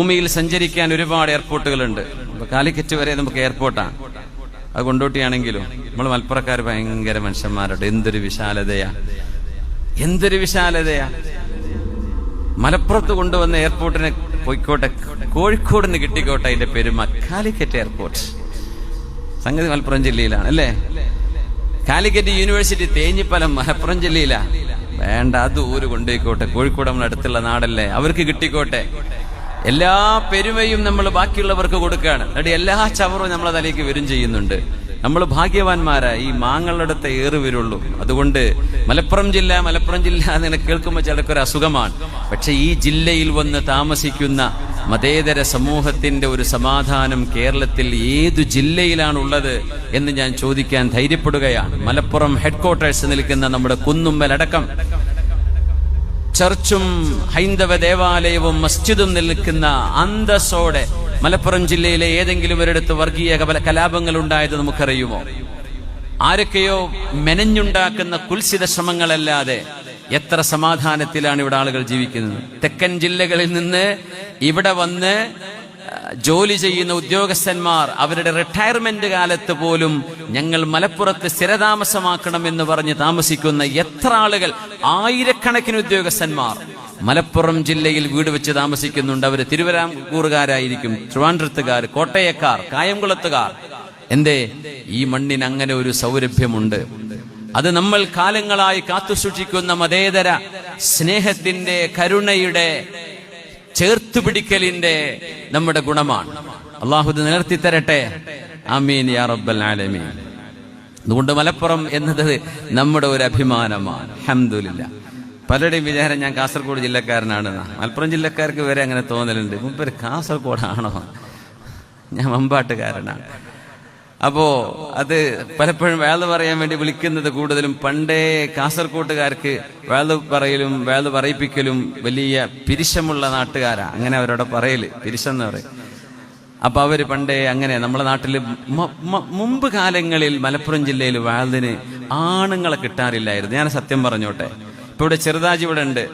ഭൂമിയിൽ സഞ്ചരിക്കാൻ ഒരുപാട് എയർപോർട്ടുകളുണ്ട്. കാലിക്കറ്റ് വരെ നമുക്ക് എയർപോർട്ടാണ് അത് കൊണ്ടോട്ടിയാണെങ്കിലും നമ്മൾ മലപ്പുറക്കാർ ഭയങ്കര മനുഷ്യന്മാരുടെ എന്തൊരു വിശാലതയാ. എന്തൊരു വിശാലതയാ. മലപ്പുറത്ത് കൊണ്ടുവന്ന എയർപോർട്ടിനെ പോയിക്കോട്ടെ. നിന്ന് കിട്ടിക്കോട്ടെ അതിന്റെ പെരുമ കാലിക്കറ്റ് എയർപോർട്ട്. സംഗതി മലപ്പുറം ജില്ലയിലാണ് അല്ലേ? കാലിക്കറ്റ് യൂണിവേഴ്സിറ്റി തേഞ്ഞിപ്പലം മലപ്പുറം ജില്ലയിലാ. വേണ്ട അത് ഊര് കൊണ്ടുപോയിക്കോട്ടെ. കോഴിക്കോട് നമ്മുടെ അടുത്തുള്ള നാടല്ലേ. അവർക്ക് കിട്ടിക്കോട്ടെ. എല്ലാ പെരുമയും നമ്മൾ ബാക്കിയുള്ളവർക്ക് കൊടുക്കുകയാണ്. എന്നിട്ട് എല്ലാ ചവറും നമ്മളെ തലേക്ക് വരും ചെയ്യുന്നുണ്ട്. നമ്മൾ ഭാഗ്യവാന്മാരാ ഈ മാങ്ങളുടെ ഏറി വരുള്ളൂ. അതുകൊണ്ട് മലപ്പുറം ജില്ല മലപ്പുറം ജില്ല എന്ന് കേൾക്കുമ്പോൾ ചിലക്കൊരു അസുഖമാണ്. പക്ഷെ ഈ ജില്ലയിൽ വന്ന് താമസിക്കുന്ന മതേതര സമൂഹത്തിന്റെ ഒരു സമാധാനം കേരളത്തിൽ ഏതു ജില്ലയിലാണ് ഉള്ളത് എന്ന് ഞാൻ ചോദിക്കാൻ ധൈര്യപ്പെടുകയാണ്. മലപ്പുറം ഹെഡ്ക്വാർട്ടേഴ്സ് നിൽക്കുന്ന നമ്മുടെ കുന്നുമ്മലടക്കം ചർച്ചും ഹൈന്ദവ ദേവാലയവും മസ്ജിദും നിൽക്കുന്ന അന്തസ്സോടെ മലപ്പുറം ജില്ലയിലെ ഏതെങ്കിലും ഒരിടത്ത് വർഗീയ കലാപങ്ങൾ ഉണ്ടായത് നമുക്കറിയുമോ? ആരൊക്കെയോ മെനഞ്ഞുണ്ടാക്കുന്ന കുൽസിത ശ്രമങ്ങളല്ലാതെ എത്ര സമാധാനത്തിലാണ് ഇവിടെ ആളുകൾ ജീവിക്കുന്നത്? തെക്കൻ ജില്ലകളിൽ നിന്ന് ഇവിടെ വന്ന് ജോലി ചെയ്യുന്ന ഉദ്യോഗസ്ഥന്മാർ അവരുടെ റിട്ടയർമെന്റ് കാലത്ത് പോലും ഞങ്ങൾ മലപ്പുറത്ത് സ്ഥിരതാമസമാക്കണം എന്ന് പറഞ്ഞ് താമസിക്കുന്ന എത്ര ആളുകൾ? ആയിരക്കണക്കിന് ഉദ്യോഗസ്ഥന്മാർ. മലപ്പുറം ജില്ലയിൽ വീട് വെച്ച് താമസിക്കുന്നുണ്ട്. അവർ തിരുവരാംകൂറുകാരായിരിക്കും ട്രിവാൻഡ്രത്തുകാർ കോട്ടയക്കാർ കായംകുളത്തുകാർ. എന്തേ? ഈ മണ്ണിന് അങ്ങനെ ഒരു സൗരഭ്യമുണ്ട്. അത് നമ്മൾ കാലങ്ങളായി കാത്തുസൂക്ഷിക്കുന്ന മതേതര സ്നേഹത്തിന്റെ കരുണയുടെ ചേർത്തുപിടിക്കലിന്റെ നമ്മുടെ ഗുണമാണ്. അള്ളാഹു ഇത് നിലർത്തി തരട്ടെ. അമീൻ യാ റബ്ബൽ ആലമീൻ. അതുകൊണ്ട് മലപ്പുറം എന്നത് നമ്മുടെ ഒരു അഭിമാനമാണ്. അഹമ്മദില്ല പലരുടെയും വിചാരം ഞാൻ കാസർഗോഡ് ജില്ലക്കാരനാണെന്ന് മലപ്പുറം ജില്ലക്കാർക്ക് വരെ അങ്ങനെ തോന്നലുണ്ട്. മുമ്പ് കാസർഗോഡാണോ? ഞാൻ മമ്പാട്ടുകാരനാണ്. അപ്പോ അത് പലപ്പോഴും വേള പറയാൻ വേണ്ടി വിളിക്കുന്നത് കൂടുതലും പണ്ടേ കാസർകോട്ടുകാർക്ക് വേള പറയലും വേള പറയിപ്പിക്കലും വലിയ പിരിശമുള്ള നാട്ടുകാരാ. അങ്ങനെ അവരോട് പറയൽ പിരിശെന്ന് പറയും. അപ്പൊ അവർ പണ്ടേ അങ്ങനെ നമ്മളെ നാട്ടിൽ മുമ്പ് കാലങ്ങളിൽ മലപ്പുറം ജില്ലയിൽ വേളതിന് ആണുങ്ങളെ കിട്ടാറില്ലായിരുന്നു. ഞാൻ സത്യം പറഞ്ഞോട്ടെ. ഇപ്പൊ ഇവിടെ ചെറുതാജി ഇവിടെ ഉണ്ട്.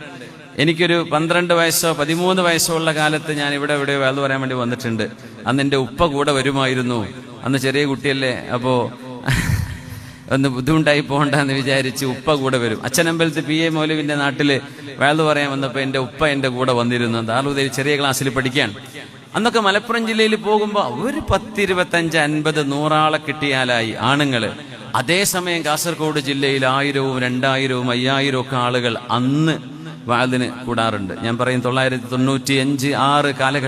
എനിക്കൊരു പന്ത്രണ്ട് വയസ്സോ പതിമൂന്ന് വയസ്സോ ഉള്ള കാലത്ത് ഞാൻ ഇവിടെ ഇവിടെ വേള പറയാൻ വേണ്ടി വന്നിട്ടുണ്ട്. അന്ന് എന്റെ ഉപ്പ കൂടെ വരുമായിരുന്നു. അന്ന് ചെറിയ കുട്ടിയല്ലേ അപ്പോ ഒന്ന് ബുദ്ധിമുട്ടായി പോകണ്ടെന്ന് വിചാരിച്ച് ഉപ്പ കൂടെ വരും. അച്ഛനമ്പലത്ത് പി എ മൗലവിന്റെ നാട്ടിൽ വേൾ പറയാൻ വന്നപ്പോ എന്റെ ഉപ്പ എന്റെ കൂടെ വന്നിരുന്നു. ദാറുദയിൽ ചെറിയ ക്ലാസ്സിൽ പഠിക്കാൻ. അന്നൊക്കെ മലപ്പുറം ജില്ലയിൽ പോകുമ്പോ ഒരു പത്തിരുപത്തഞ്ച് അൻപത് നൂറാളെ കിട്ടിയാലായി ആണുങ്ങൾ. അതേസമയം കാസർഗോഡ് ജില്ലയിൽ ആയിരവും രണ്ടായിരവും അയ്യായിരവും ഒക്കെ ആളുകൾ അന്ന് വാതിന് കൂടാറുണ്ട്. ഞാൻ പറയും തൊള്ളായിരത്തി തൊണ്ണൂറ്റി അഞ്ച് ആറ് കാലഘട്ടം